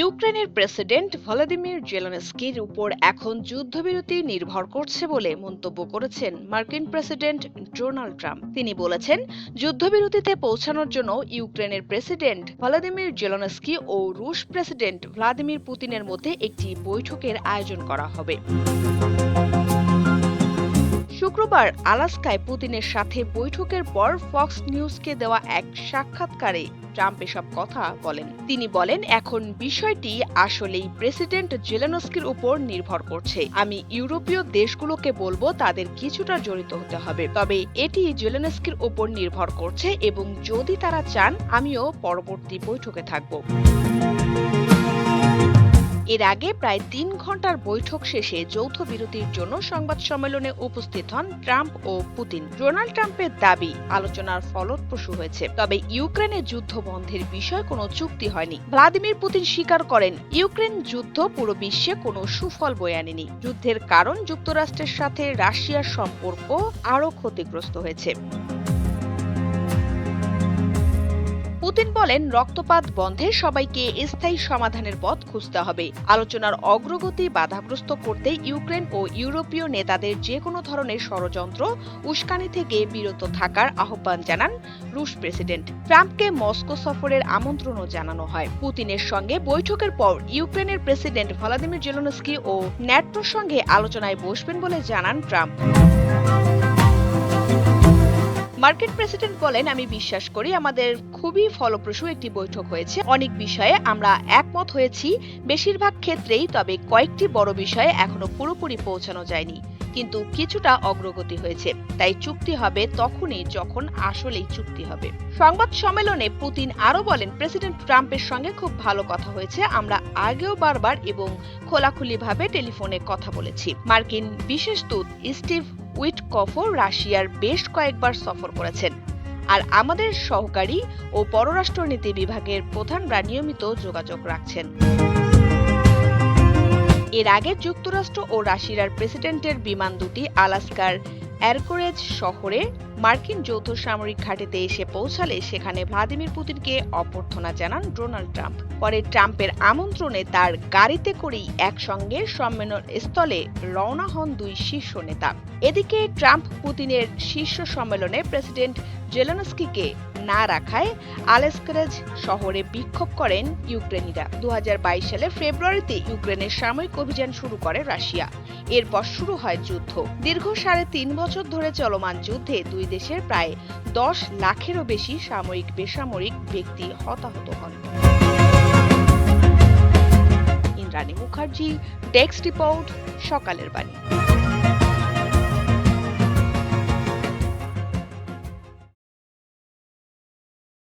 ইউক্রেনের president Vladimir জেলেনস্কির উপর এখন যুদ্ধবিরতি নির্ভর করছে বলে মন্তব্য করেছেন মার্কিন প্রেসিডেন্ট ডোনাল্ড ট্রাম্প। তিনি বলেছেন, যুদ্ধবিরতিতে পৌঁছানোর জন্য ইউক্রেনের প্রেসিডেন্ট ভলাদিমির জেলেনস্কি ও রুশ প্রেসিডেন্ট ভ্লাদিমির পুতিনের মধ্যে একটি বৈঠকের আয়োজন করা হবে। শুক্রবার আলাস্কায় পুতিনের সাথে বৈঠকের পর ফক্স নিউজকে দেওয়া এক সাক্ষাৎকারে ট্রাম্প এসব কথা বলেন। তিনি বলেন, এখন বিষয়টি আসলেই প্রেসিডেন্ট জেলেনস্কির উপর নির্ভর করছে। আমি ইউরোপীয় দেশগুলোকে বলব তাদের কিছুটা জড়িত হতে হবে। তবে এটি জেলেনস্কির উপর নির্ভর করছে এবং যদি তারা চান, আমিও পরবর্তী বৈঠকে থাকব। এর আগে প্রায় তিন ঘণ্টার বৈঠক শেষে যৌথ বিরতির জন্য সংবাদ সম্মেলনে উপস্থিত হন ট্রাম্প ও পুতিন। ডোনাল্ড ট্রাম্পের দাবি, আলোচনার ফলপ্রসূ হয়েছে। তবে ইউক্রেনের যুদ্ধ বন্ধের বিষয়ে কোনো চুক্তি হয়নি। ভ্লাদিমির পুতিন স্বীকার করেন, ইউক্রেন যুদ্ধ পুরো বিশ্বে কোনো সুফল বয়ে আনেনি। যুদ্ধের কারণ যুক্তরাষ্ট্রের সাথে রাশিয়ার সম্পর্ক আরও ক্ষতিগ্রস্ত হয়েছে। পুতিন বলেন, রক্তপাত বন্ধে সবাইকে স্থায়ী সমাধানের পথ খুঁজতে হবে। আলোচনার অগ্রগতি বাধাগ্রস্ত করতে ইউক্রেন ও ইউরোপীয় নেতাদের যে কোনো ধরনের ষড়যন্ত্র উস্কানি থেকে বিরত থাকার আহ্বান জানান রুশ প্রেসিডেন্ট। ট্রাম্পকে মস্কো সফরের আমন্ত্রণও জানানো হয়। পুতিনের সঙ্গে বৈঠকের পর ইউক্রেনের প্রেসিডেন্ট ভলাদিমির জেলনস্কি ও ন্যাটোর সঙ্গে আলোচনায় বসবেন বলে জানান ট্রাম্প। মার্কিন প্রেসিডেন্ট বলেন, আমি বিশ্বাস করি আমাদের খুবই ফলপ্রসূ একটি বৈঠক হয়েছে। অনেক বিষয়ে আমরা একমত হয়েছি। বেশিরভাগ ক্ষেত্রেই তবে কয়েকটি বড় বিষয়ে এখনও পুরোপুরি পৌঁছানো যায়নি। কিন্তু কিছুটা অগ্রগতি হয়েছে। তাই চুক্তি হবে তখনই যখন আসলেই চুক্তি হবে। সংবাদ সম্মেলনে পুতিন আরও বলেন, প্রেসিডেন্ট ট্রাম্পের সঙ্গে খুব ভালো কথা হয়েছে। আমরা আগেও বারবার এবং খোলাখুলিভাবে টেলিফোনে কথা বলেছি। মার্কিন বিশেষ দূত স্টিভ উইটকফও রাশিয়ার বেশ কয়েকবার সফর করেছেন। আর আমাদের সহকারী ও পররাষ্ট্রনীতি বিভাগের প্রধানরা নিয়মিত যোগাযোগ রাখছেন। এর আগে যুক্তরাষ্ট্র ও রাশিয়ার প্রেসিডেন্টের বিমান দুটি আলাস্কার অ্যারকোরেজ শহরে মার্কিন যৌথ সামরিক ঘাঁটিতে এসে পৌঁছালে সেখানে ভ্লাদিমির পুতিনকে অভ্যর্থনা জানান ডোনাল্ড ট্রাম্প। পরে ট্রাম্পের আমন্ত্রণে তার গাড়িতে করেই একসঙ্গে সম্মেলন স্থলে রওনা হন দুই শীর্ষ নেতা। এদিকে ট্রাম্প পুতিনের শীর্ষ সম্মেলনে প্রেসিডেন্ট জেলেনস্কিকে না রাখায় আলেস্কেরেজ শহরে বিক্ষোভ করেন ইউক্রেনিরা। দু হাজার বাইশ সালে ফেব্রুয়ারিতে ইউক্রেনের সামরিক অভিযান শুরু করে রাশিয়া। এরপর শুরু হয় যুদ্ধ। দীর্ঘ সাড়ে তিন বছর ধরে চলমান যুদ্ধে দুই দেশের প্রায় দশ লাখেরও বেশি সামরিক বেসামরিক ব্যক্তি হতাহত হন। ইন্দ্রাণী মুখার্জি, ডেস্ক রিপোর্ট, সকালের বাণী।